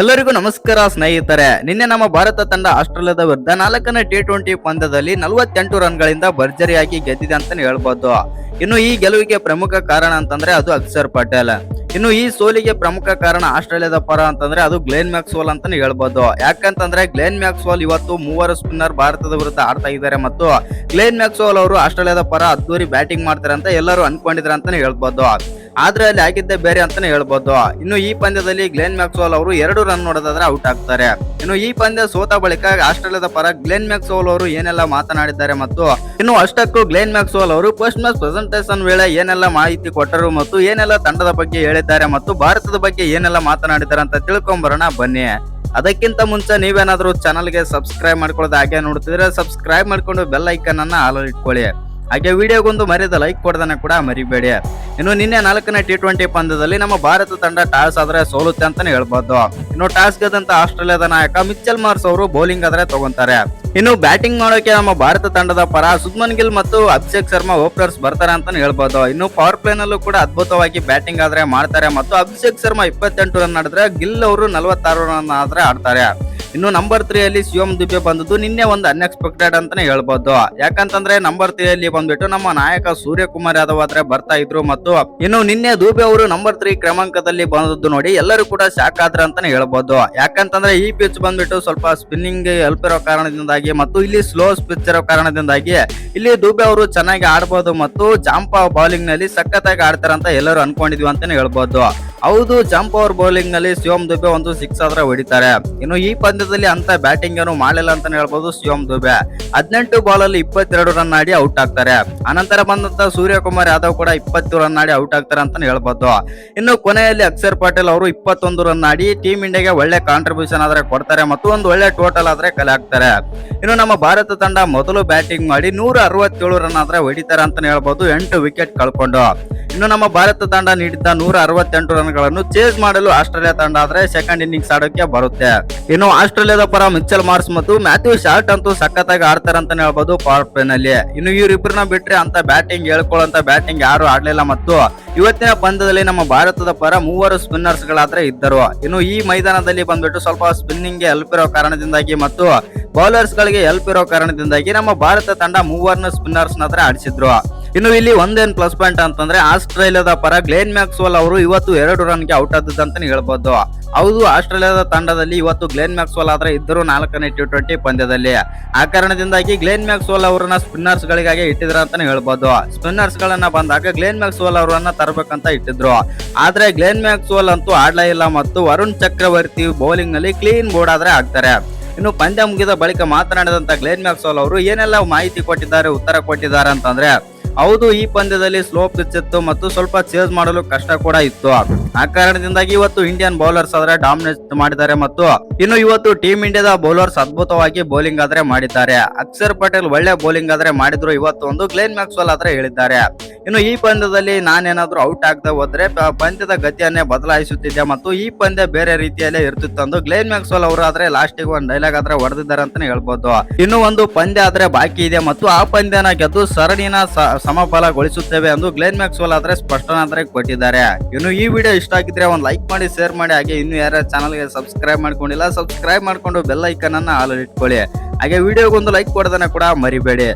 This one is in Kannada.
ಎಲ್ಲರಿಗೂ ನಮಸ್ಕಾರ ಸ್ನೇಹಿತರೆ. ನಿನ್ನೆ ನಮ್ಮ ಭಾರತ ತಂಡ ಆಸ್ಟ್ರೇಲಿಯಾದ ವಿರುದ್ಧ ನಾಲ್ಕನೇ ಟಿ ಟ್ವೆಂಟಿ ಪಂದ್ಯದಲ್ಲಿ ನಲವತ್ತೆಂಟು ರನ್ಗಳಿಂದ ಭರ್ಜರಿಯಾಗಿ ಗೆದ್ದಿದೆ ಅಂತಾನೆ ಹೇಳ್ಬೋದು. ಇನ್ನು ಈ ಗೆಲುವಿಗೆ ಪ್ರಮುಖ ಕಾರಣ ಅಂತಂದ್ರೆ ಅದು ಅಕ್ಷರ್ ಪಟೇಲ್. ಇನ್ನು ಈ ಸೋಲಿಗೆ ಪ್ರಮುಖ ಕಾರಣ ಆಸ್ಟ್ರೇಲಿಯಾದ ಪರ ಅಂತಂದ್ರೆ ಅದು ಗ್ಲೇನ್ ಮ್ಯಾಕ್ಸ್ವಾಲ್ ಅಂತಾನೆ ಹೇಳ್ಬೋದು. ಯಾಕಂತಂದ್ರೆ ಗ್ಲೇನ್ ಮ್ಯಾಕ್ಸ್ವಾಲ್ ಇವತ್ತು ಮೂವರು ಸ್ಪಿನ್ನರ್ ಭಾರತದ ವಿರುದ್ಧ ಆಡ್ತಾ ಇದ್ದಾರೆ ಮತ್ತು ಗ್ಲೇನ್ ಮ್ಯಾಕ್ಸ್ವಾಲ್ ಅವರು ಆಸ್ಟ್ರೇಲಿಯಾದ ಪರ ಅದ್ದೂರಿ ಬ್ಯಾಟಿಂಗ್ ಮಾಡ್ತಾರೆ ಅಂತ ಎಲ್ಲರೂ ಅನ್ಕೊಂಡಿದ್ರೆ ಅಂತಾನೆ ಹೇಳ್ಬೋದು. ಆದ್ರೆ ಅಲ್ಲಿ ಆಗಿದ್ದೆ ಬೇರೆ ಅಂತಾನೆ ಹೇಳ್ಬೋದು. ಇನ್ನು ಈ ಪಂದ್ಯದಲ್ಲಿ ಗ್ಲೆನ್ ಮ್ಯಾಕ್ಸೋಲ್ ಅವರು ಎರಡು ರನ್ ನೋಡೋದಾದ್ರೆ ಔಟ್ ಆಗ್ತಾರೆ. ಇನ್ನು ಈ ಪಂದ್ಯ ಸೋತ ಬಳಿಕ ಆಸ್ಟ್ರೇಲಿಯಾದ ಪರ ಗ್ಲೆನ್ ಮ್ಯಾಕ್ಸೋಲ್ ಅವರು ಏನೆಲ್ಲ ಮಾತನಾಡಿದ್ದಾರೆ ಮತ್ತು ಇನ್ನು ಅಷ್ಟಕ್ಕೂ ಗ್ಲೆನ್ ಮ್ಯಾಕ್ಸೋಲ್ ಅವರು ಫಸ್ಟ್ ಮ್ಯಾಚ್ ಪ್ರೆಸೆಂಟೇಷನ್ ವೇಳೆ ಏನೆಲ್ಲ ಮಾಹಿತಿ ಕೊಟ್ಟರು ಮತ್ತು ಏನೆಲ್ಲ ತಂಡದ ಬಗ್ಗೆ ಹೇಳಿದ್ದಾರೆ ಮತ್ತು ಭಾರತದ ಬಗ್ಗೆ ಏನೆಲ್ಲ ಮಾತನಾಡಿದ್ದಾರೆ ಅಂತ ತಿಳ್ಕೊಂಬರೋಣ ಬನ್ನಿ. ಅದಕ್ಕಿಂತ ಮುಂಚೆ ನೀವೇನಾದ್ರೂ ಚಾನಲ್ಗೆ ಸಬ್ಸ್ಕ್ರೈಬ್ ಮಾಡ್ಕೊಳ್ಳೋದು ಹಾಗೆ ನೋಡ್ತಿದ್ರೆ ಸಬ್ಸ್ಕ್ರೈಬ್ ಮಾಡ್ಕೊಂಡು ಬೆಲ್ ಐಕನ್ ಅನ್ನ ಆಲ್ ಇಟ್ಕೊಳ್ಳಿ. ಹಾಗೆ ವಿಡಿಯೋಗೊಂದು ಮರ್ಯಾದ ಲೈಕ್ ಕೊಡೋದನ್ನ ಕೂಡ ಮರಿಬೇಡಿ. ಇನ್ನು ನಿನ್ನೆ ನಾಲ್ಕನೇ ಟಿ ಟ್ವೆಂಟಿ ಪಂದ್ಯದಲ್ಲಿ ನಮ್ಮ ಭಾರತ ತಂಡ ಟಾಸ್ ಆದ್ರೆ ಸೋಲುತ್ತೆ ಅಂತಾನೆ ಹೇಳ್ಬೋದು. ಇನ್ನು ಟಾಸ್ ಗೆದ್ದಂತ ಆಸ್ಟ್ರೇಲಿಯಾದ ನಾಯಕ ಮಿಚ್ಚಲ್ ಮಾರ್ಸ್ ಅವರು ಬೌಲಿಂಗ್ ಆದ್ರೆ ತಗೊಂತಾರೆ. ಇನ್ನು ಬ್ಯಾಟಿಂಗ್ ಮಾಡೋಕೆ ನಮ್ಮ ಭಾರತ ತಂಡದ ಪರ ಸುಧ್ಮನ್ ಗಿಲ್ ಮತ್ತು ಅಭಿಷೇಕ್ ಶರ್ಮಾ ಓಪನರ್ಸ್ ಬರ್ತಾರೆ ಅಂತಾನೆ ಹೇಳ್ಬೋದು. ಇನ್ನು ಪವರ್ ಪ್ಲೇ ನಲ್ಲೂ ಕೂಡ ಅದ್ಭುತವಾಗಿ ಬ್ಯಾಟಿಂಗ್ ಆದ್ರೆ ಮಾಡ್ತಾರೆ ಮತ್ತು ಅಭಿಷೇಕ್ ಶರ್ಮಾ ಇಪ್ಪತ್ತೆಂಟು ರನ್ ಆಡಿದ್ರೆ ಗಿಲ್ ಅವರು ನಲವತ್ತಾರು ರನ್ ಆದ್ರೆ ಆಡ್ತಾರೆ. ಇನ್ನು ನಂಬರ್ ತ್ರೀ ಅಲ್ಲಿ ಶಿವಮ್ ದುಬೆ ಬಂದದ್ದು ನಿನ್ನೆ ಒಂದು ಅನ್ಎಕ್ಸ್ಪೆಕ್ಟೆಡ್ ಅಂತಾನೆ ಹೇಳ್ಬೋದು. ಯಾಕಂತಂದ್ರೆ ನಂಬರ್ ತ್ರೀ ಅಲ್ಲಿ ಬಂದ್ಬಿಟ್ಟು ನಮ್ಮ ನಾಯಕ ಸೂರ್ಯಕುಮಾರ್ ಯಾದವ್ ಆದ್ರೆ ಬರ್ತಾ ಇದ್ರು ಮತ್ತು ಇನ್ನು ನಿನ್ನೆ ದುಬೆ ಅವರು ನಂಬರ್ ತ್ರೀ ಕ್ರಮಾಂಕದಲ್ಲಿ ಬಂದದ್ದು ನೋಡಿ ಎಲ್ಲರೂ ಕೂಡ ಶಾಕ್ ಆದ್ರ ಅಂತಾನೆ ಹೇಳ್ಬೋದು. ಯಾಕಂತಂದ್ರೆ ಈ ಪಿಚ್ ಬಂದ್ಬಿಟ್ಟು ಸ್ವಲ್ಪ ಸ್ಪಿನ್ನಿಂಗ್ ಹೆಲ್ಪ್ ಇರೋ ಕಾರಣದಿಂದಾಗಿ ಮತ್ತು ಇಲ್ಲಿ ಸ್ಲೋ ಪಿಚ್ ಇರೋ ಕಾರಣದಿಂದಾಗಿ ಇಲ್ಲಿ ದುಬೆ ಅವರು ಚೆನ್ನಾಗಿ ಆಡ್ಬೋದು ಮತ್ತು ಜಾಂಪ ಬೌಲಿಂಗ್ನಲ್ಲಿ ಸಖತ್ತಾಗಿ ಆಡ್ತಾರಂತ ಎಲ್ಲರೂ ಅನ್ಕೊಂಡಿದ್ವಿ ಅಂತಾನೆ ಹೇಳ್ಬೋದು. ಹೌದು ಜಂಪ್ ಓವರ್ ಬೌಲಿಂಗ್ನಲ್ಲಿ ಶಿವಮ್ ದುಬೆ ಒಂದು ಸಿಕ್ಸ್ ಆದ್ರೆ ಹೊಡಿತಾರೆ. ಇನ್ನು ಈ ಪಂದ್ಯದಲ್ಲಿ ಅಂತ ಬ್ಯಾಟಿಂಗ್ ಏನು ಮಾಡಿಲ್ಲ ಅಂತಾನೆ ಹೇಳ್ಬೋದು ಶಿವಮ್ ದುಬೆ. ಹದಿನೆಂಟು ಬಾಲ್ ಅಲ್ಲಿ ಇಪ್ಪತ್ತೆರಡು ರನ್ ಆಡಿ ಔಟ್ ಆಗ್ತಾರೆ. ಅನಂತರ ಬಂದಂತ ಸೂರ್ಯಕುಮಾರ್ ಯಾದವ್ ಕೂಡ ಇಪ್ಪತ್ತು ರನ್ ಆಡಿ ಔಟ್ ಆಗ್ತಾರೆ ಅಂತಾನೆ ಹೇಳ್ಬೋದು. ಇನ್ನು ಕೊನೆಯಲ್ಲಿ ಅಕ್ಷರ್ ಪಟೇಲ್ ಅವರು ಇಪ್ಪತ್ತೊಂದು ರನ್ ಆಡಿ ಟೀಮ್ ಇಂಡಿಯಾಗೆ ಒಳ್ಳೆ ಕಾಂಟ್ರಿಬ್ಯೂಷನ್ ಆದ್ರೆ ಕೊಡ್ತಾರೆ ಮತ್ತು ಒಂದು ಒಳ್ಳೆ ಟೋಟಲ್ ಆದ್ರೆ ಕಲೆ ಹಾಕ್ತಾರೆ. ಇನ್ನು ನಮ್ಮ ಭಾರತ ತಂಡ ಮೊದಲು ಬ್ಯಾಟಿಂಗ್ ಮಾಡಿ ನೂರ ಅರವತ್ತೇಳು ರನ್ ಆದ್ರೆ ಹೊಡಿತಾರೆ ಅಂತಾನೆ ಹೇಳ್ಬೋದು ಎಂಟು ವಿಕೆಟ್ ಕಳ್ಕೊಂಡು. ಇನ್ನು ನಮ್ಮ ಭಾರತ ತಂಡ ನೀಡಿದ್ದ ನೂರ ಅರವತ್ತೆಂಟು ರನ್ಗಳನ್ನು ಚೇಸ್ ಮಾಡಲು ಆಸ್ಟ್ರೇಲಿಯಾ ತಂಡ ಆದರೆ ಸೆಕೆಂಡ್ ಇನ್ನಿಂಗ್ಸ್ ಆಡೋಕೆ ಬರುತ್ತೆ. ಇನ್ನು ಆಸ್ಟ್ರೇಲಿಯಾದ ಪರ ಮಿಚ್ಚಲ್ ಮಾರ್ಸ್ ಮತ್ತು ಮ್ಯಾಥ್ಯೂ ಶಾರ್ಟ್ ಅಂತೂ ಸಖತ್ತಾಗಿ ಆಡ್ತಾರೆ ಅಂತಾನೆ ಹೇಳ್ಬೋದು ಪವರ್ ಪ್ಲೇ ನಲ್ಲಿ. ಇನ್ನು ಇವರಿಬ್ಬರನ್ನ ಬಿಟ್ರೆ ಅಂತ ಬ್ಯಾಟಿಂಗ್ ಹೇಳ್ಕೊಳ್ಳೋಂತ ಬ್ಯಾಟಿಂಗ್ ಯಾರು ಆಡ್ಲಿಲ್ಲ ಮತ್ತು ಇವತ್ತಿನ ಪಂದ್ಯದಲ್ಲಿ ನಮ್ಮ ಭಾರತದ ಪರ ಮೂವರು ಸ್ಪಿನ್ನರ್ಸ್ ಗಳಾದ್ರೆ ಇದ್ದರು. ಇನ್ನು ಈ ಮೈದಾನದಲ್ಲಿ ಬಂದ್ಬಿಟ್ಟು ಸ್ವಲ್ಪ ಸ್ಪಿನ್ನಿಂಗ್ಗೆ ಹೆಲ್ಪ್ ಇರೋ ಕಾರಣದಿಂದಾಗಿ ಮತ್ತು ಬೌಲರ್ಸ್ ಗಳಿಗೆ ಹೆಲ್ಪ್ ಇರೋ ಕಾರಣದಿಂದಾಗಿ ನಮ್ಮ ಭಾರತ ತಂಡ ಮೂವರ್ನ ಸ್ಪಿನ್ನರ್ಸ್ ನತ್ರ ಆಡಿಸಿದ್ರು. ಇನ್ನು ಇಲ್ಲಿ ಒಂದೇನ್ ಪ್ಲಸ್ ಪಾಯಿಂಟ್ ಅಂತಂದ್ರೆ ಆಸ್ಟ್ರೇಲಿಯಾದ ಪರ ಗ್ಲೇನ್ ಮ್ಯಾಕ್ಸ್ವೆಲ್ ಅವರು ಇವತ್ತು ಎರಡು ರನ್ಗೆ ಔಟ್ ಆದದ್ದಂತಾನೆ ಹೇಳ್ಬೋದು. ಹೌದು, ಆಸ್ಟ್ರೇಲಿಯಾದ ತಂಡದಲ್ಲಿ ಇವತ್ತು ಗ್ಲೇನ್ ಮ್ಯಾಕ್ಸ್ವೆಲ್ ಆದ್ರೆ ಇದ್ದರು ನಾಲ್ಕನೇ ಟಿ ಟ್ವೆಂಟಿ ಪಂದ್ಯದಲ್ಲಿ. ಆ ಕಾರಣದಿಂದಾಗಿ ಗ್ಲೇನ್ ಮ್ಯಾಕ್ಸ್ವೆಲ್ ಅವರನ್ನ ಸ್ಪಿನ್ನರ್ಸ್ ಗಳಿಗಾಗಿ ಇಟ್ಟಿದ್ರ ಅಂತಾನೆ ಹೇಳ್ಬೋದು. ಸ್ಪಿನ್ನರ್ಸ್ ಗಳನ್ನ ಬಂದಾಗ ಗ್ಲೇನ್ ಮ್ಯಾಕ್ಸ್ವೆಲ್ ಅವರನ್ನ ತರಬೇಕಂತ ಇಟ್ಟಿದ್ರು. ಆದ್ರೆ ಗ್ಲೇನ್ ಮ್ಯಾಕ್ಸ್ವೆಲ್ ಅಂತೂ ಆಡ್ಲೇ ಇಲ್ಲ ಮತ್ತು ವರುಣ್ ಚಕ್ರವರ್ತಿ ಬೌಲಿಂಗ್ನಲ್ಲಿ ಕ್ಲೀನ್ ಬೋರ್ಡ್ ಆದ್ರೆ ಆಗ್ತಾರೆ ಇನ್ನು ಪಂದ್ಯ ಮುಗಿದ ಬಳಿಕ ಮಾತನಾಡಿದಂತ ಗ್ಲೇನ್ ಮ್ಯಾಕ್ಸ್ವೆಲ್ ಅವರು ಏನೆಲ್ಲ ಮಾಹಿತಿ ಕೊಟ್ಟಿದ್ದಾರೆ, ಉತ್ತರ ಕೊಟ್ಟಿದ್ದಾರೆ ಅಂತಂದ್ರೆ ಹೌದು, ಈ ಪಂದ್ಯದಲ್ಲಿ ಸ್ಲೋ ಪಿಚ್ ಇತ್ತು ಮತ್ತು ಸ್ವಲ್ಪ ಚೇಸ್ ಮಾಡಲು ಕಷ್ಟ ಕೂಡ ಇತ್ತು. ಆ ಕಾರಣದಿಂದಾಗಿ ಇವತ್ತು ಇಂಡಿಯನ್ ಬೌಲರ್ಸ್ ಆದ್ರೆ ಡಾಮಿನೇಟ್ ಮಾಡಿದ್ದಾರೆ ಮತ್ತು ಇನ್ನು ಇವತ್ತು ಟೀಮ್ ಇಂಡಿಯಾದ ಬೌಲರ್ಸ್ ಅದ್ಭುತವಾಗಿ ಬೌಲಿಂಗ್ ಆದ್ರೆ ಮಾಡಿದ್ದಾರೆ. ಅಕ್ಷರ್ ಪಟೇಲ್ ಒಳ್ಳೆ ಬೌಲಿಂಗ್ ಆದ್ರೆ ಮಾಡಿದ್ರು ಇವತ್ತು ಒಂದು ಗ್ಲೇನ್ ಮ್ಯಾಕ್ಸ್ವೆಲ್ ಆದ್ರೆ ಹೇಳಿದ್ದಾರೆ. ಇನ್ನು ಈ ಪಂದ್ಯದಲ್ಲಿ ನಾನೇನಾದ್ರೂ ಔಟ್ ಆಗ್ತಾ ಹೋದ್ರೆ ಪಂದ್ಯದ ಗತಿಯನ್ನೇ ಬದಲಾಯಿಸುತ್ತಿದ್ದೆ ಮತ್ತು ಈ ಪಂದ್ಯ ಬೇರೆ ರೀತಿಯಲ್ಲೇ ಇರ್ತಿತ್ತು ಅಂದು ಗ್ಲೇನ್ ಮ್ಯಾಕ್ಸ್ವೆಲ್ ಅವರು ಆದ್ರೆ ಲಾಸ್ಟಿಗೆ ಒಂದು ಡೈಲಾಗ್ ಆದ್ರೆ ಹೊಡೆದಿದ್ದಾರೆ ಅಂತಾನೆ ಹೇಳ್ಬೋದು. ಇನ್ನು ಒಂದು ಪಂದ್ಯ ಆದ್ರೆ ಬಾಕಿ ಇದೆ ಮತ್ತು ಆ ಪಂದ್ಯನ ಗೆದ್ದು ಸರಣಿನ ಸಮಫಲಗೊಳಿಸುತ್ತೇವೆ ಎಂದು ಗ್ಲೇನ್ ಮ್ಯಾಕ್ಸ್ವೆಲ್ ಆದ್ರೆ ಸ್ಪಷ್ಟನಾದ್ರೆ ಕೊಟ್ಟಿದ್ದಾರೆ. ಇನ್ನು ಈ ವಿಡಿಯೋ ಇಷ್ಟ ಆಗಿದ್ರೆ ಒಂದು ಲೈಕ್ ಮಾಡಿ, ಶೇರ್ ಮಾಡಿ, ಹಾಗೆ ಇನ್ನು ಯಾರ ಚಾನಲ್ಗೆ ಸಬ್ಸ್ಕ್ರೈಬ್ ಮಾಡ್ಕೊಂಡಿಲ್ಲ, ಸಬ್ಸ್ಕ್ರೈಬ್ ಮಾಡ್ಕೊಂಡು ಬೆಲ್ ಐಕನ್ ಅನ್ನ ಆಲ್ ಇಟ್ಕೊಳ್ಳಿ. ಹಾಗೆ ವಿಡಿಯೋಗೊಂದು ಲೈಕ್ ಕೊಡೋದನ್ನ ಕೂಡ ಮರಿಬೇಡಿ.